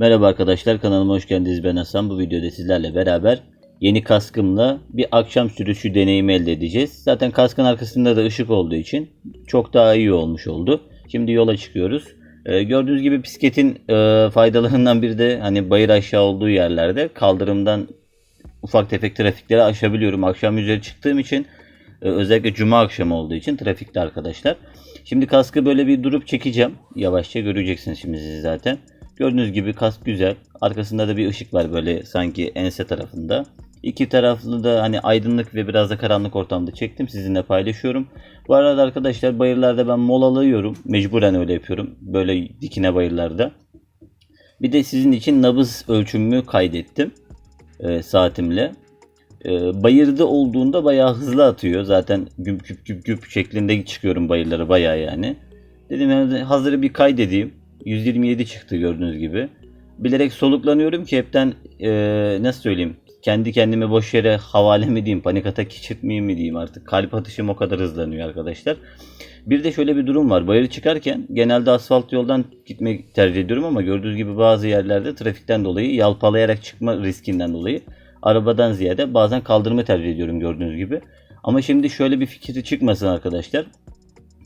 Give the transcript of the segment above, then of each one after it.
Merhaba arkadaşlar kanalıma hoş geldiniz ben Hasan. Bu videoda sizlerle beraber yeni kaskımla bir akşam sürüşü deneyimi elde edeceğiz. Zaten kaskın arkasında da ışık olduğu için çok daha iyi olmuş oldu. Şimdi yola çıkıyoruz. Ee, gördüğünüz gibi bisikletin e, faydalarından biri de hani bayır aşağı olduğu yerlerde kaldırımdan ufak tefek trafikleri aşabiliyorum. Akşam üzeri çıktığım için e, özellikle cuma akşamı olduğu için trafikte arkadaşlar. Şimdi kaskı böyle bir durup çekeceğim. Yavaşça göreceksiniz şimdi siz zaten. Gördüğünüz gibi kask güzel. Arkasında da bir ışık var böyle sanki ense tarafında. İki taraflı da hani aydınlık ve biraz da karanlık ortamda çektim. Sizinle paylaşıyorum. Bu arada arkadaşlar bayırlarda ben molalıyorum. Mecburen öyle yapıyorum. Böyle dikine bayırlarda. Bir de sizin için nabız ölçümümü kaydettim. e, saatimle. E, bayırda olduğunda bayağı hızlı atıyor. Zaten güp güp güp güp şeklinde çıkıyorum bayırlara bayağı yani. Dedim yani hazırı bir kaydedeyim. 127 çıktı gördüğünüz gibi. Bilerek soluklanıyorum ki hepten e, nasıl söyleyeyim kendi kendime boş yere havale mi diyeyim panik atak geçirtmeyeyim mi diyeyim artık kalp atışım o kadar hızlanıyor arkadaşlar. Bir de şöyle bir durum var bayırı çıkarken genelde asfalt yoldan gitmeyi tercih ediyorum ama gördüğünüz gibi bazı yerlerde trafikten dolayı yalpalayarak çıkma riskinden dolayı arabadan ziyade bazen kaldırımı tercih ediyorum gördüğünüz gibi. Ama şimdi şöyle bir fikri çıkmasın arkadaşlar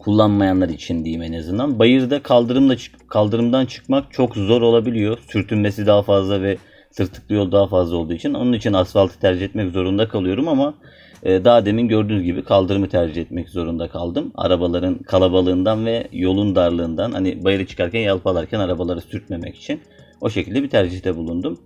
kullanmayanlar için diyeyim en azından. Bayırda kaldırımla kaldırımdan çıkmak çok zor olabiliyor. Sürtünmesi daha fazla ve tırtıklı yol daha fazla olduğu için. Onun için asfaltı tercih etmek zorunda kalıyorum ama e, daha demin gördüğünüz gibi kaldırımı tercih etmek zorunda kaldım. Arabaların kalabalığından ve yolun darlığından hani bayırı çıkarken yalpalarken arabaları sürtmemek için o şekilde bir tercihte bulundum.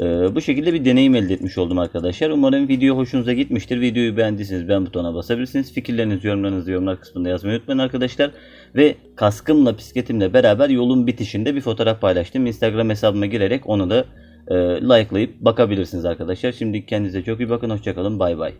Ee, bu şekilde bir deneyim elde etmiş oldum arkadaşlar. Umarım video hoşunuza gitmiştir. Videoyu beğendiyseniz beğen butonuna basabilirsiniz. Fikirlerinizi, yorumlarınızı yorumlar kısmında yazmayı unutmayın arkadaşlar. Ve kaskımla, bisikletimle beraber yolun bitişinde bir fotoğraf paylaştım. Instagram hesabıma girerek onu da e, likelayıp bakabilirsiniz arkadaşlar. Şimdi kendinize çok iyi bakın. Hoşçakalın. Bay bay.